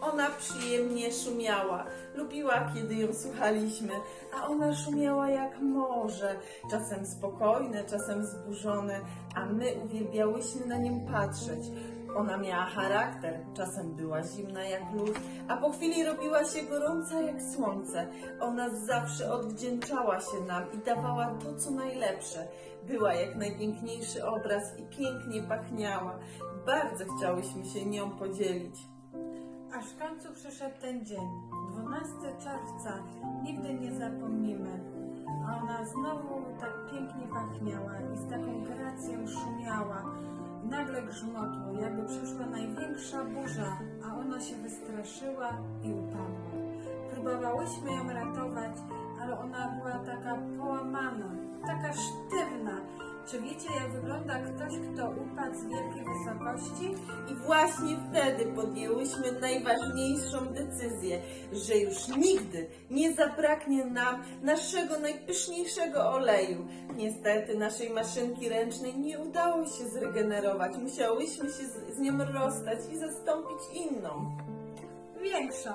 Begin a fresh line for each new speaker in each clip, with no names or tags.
Ona przyjemnie szumiała. Lubiła, kiedy ją słuchaliśmy, a ona szumiała jak morze, czasem spokojne, czasem wzburzone, a my uwielbiałyśmy na nią patrzeć. Ona miała charakter, czasem była zimna jak lód, a po chwili robiła się gorąca jak słońce. Ona zawsze odwdzięczała się nam i dawała to, co najlepsze. Była jak najpiękniejszy obraz i pięknie pachniała. Bardzo chciałyśmy się nią podzielić.
Aż w końcu przyszedł ten dzień, 12 czerwca, nigdy nie zapomnimy. A ona znowu tak pięknie pachniała i z taką gracją szumiała. Nagle grzmotło, jakby przyszła największa burza, a ona się wystraszyła i upadła. Próbowałyśmy ją ratować, ale ona była taka połamana, taka sztywna. Czy wiecie, jak wygląda ktoś, kto upadł z wielkiej
I właśnie wtedy podjęłyśmy najważniejszą decyzję, że już nigdy nie zabraknie nam naszego najpyszniejszego oleju. Niestety naszej maszynki ręcznej nie udało się zregenerować. Musiałyśmy się z, z nią rozstać i zastąpić inną.
Większą,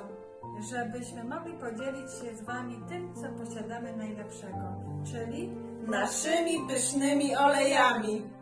żebyśmy mogli podzielić się z Wami tym, co posiadamy najlepszego, czyli
Naszymi pysznymi olejami.